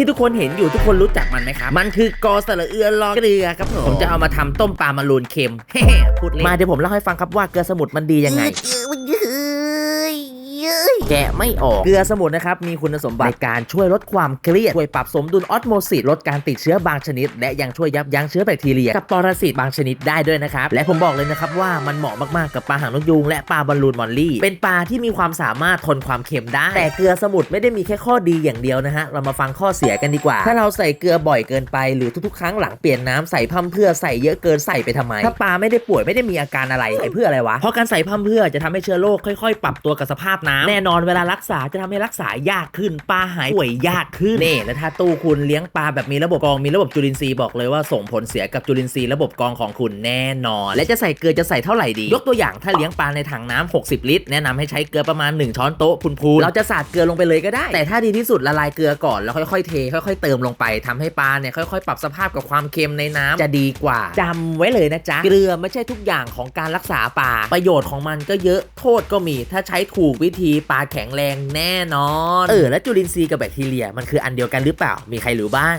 ที่ทุกคนเห็นอยู่ทุกคนรู้จักมันไหมครับมันคือกอสระเอือรอเกลือครับผมผมจะเอามาทำต้มปลามารูนเค็มเฮ้พูดเล่นมาเดี๋ยวผมเล่าให้ฟังครับว่าเกลือสมุทรมันดียังไง แกะไม่ออก เกลือสมุนนะครับ มีคุณสมบัติในการช่วยลดความเครียด ช่วยปรับสมดุลออสโมซิสลดการติดเชื้อบางชนิด และยังช่วยยับยั้งเชื้อแบคทีเรีย กับปรสิตบางชนิดได้ด้วยนะครับ และผมบอกเลยนะครับว่ามันเหมาะมากๆกับปลาหางนกยูงและปลาบอลลูนมอลลี่ เป็นปลาที่มีความสามารถทนความเค็มได้ แต่เกลือสมุนไม่ได้มีแค่ข้อดีอย่างเดียวนะฮะ เรามาฟังข้อเสียกันดีกว่า ถ้าเราใส่เกลือบ่อยเกินไป หรือทุกๆ ครั้งหลังเปลี่ยนน้ำใส่พั่มเพื่อใส่เยอะเกินใส่ไปทำไม ถ้าปลาไม่ได้ป่วยไม่ได้มีอาการอะไรใส่เพื่ออะไรวะ เพราะการใส่พั่มเพื่อจะทำให้เชื้อโรคค่อยๆ ปรับตัวกับสภาพน้ำแน่นอนเวลารักษาจะทำให้รักษายากขึ้นปลาหายป่วยยากขึ้นนี่และถ้าตู้คุณเลี้ยงปลาแบบมีระบบกรองมีระบบจุลินทรีย์บอกเลยว่าส่งผลเสียกับจุลินทรีย์ระบบกรองของคุณแน่นอน และจะใส่เกลือจะใส่เท่าไหร่ดี ยกตัวอย่างถ้าเลี้ยงปลาในถังน้ำ60 ลิตร แนะนำให้ใช้เกลือประมาณ 1 ช้อนโต๊ะพูนๆเราจะสาดเกลือลงไปเลยก็ได้ แต่ถ้าดีที่สุดละลายเกลือก่อนแล้วค่อยๆเท ค่อยๆเติมลงไปทำให้ปลาเนี่ยค่อยๆ ปรับสภาพกับความเค็มในน้ำจะดีกว่าจำไว้เลยนะจ๊ะเกลือไม่ใช่ทุกอย่างของการรักษาปลาประโยชน์ของมันก็เยอะโทษก็มี ถ้าใช้ถูกวิธีปลาแข็งแรงแน่นอน เออ แล้วจุลินทรีย์กับแบคทีเรียมันคืออันเดียวกันหรือเปล่า มีใครรู้บ้าง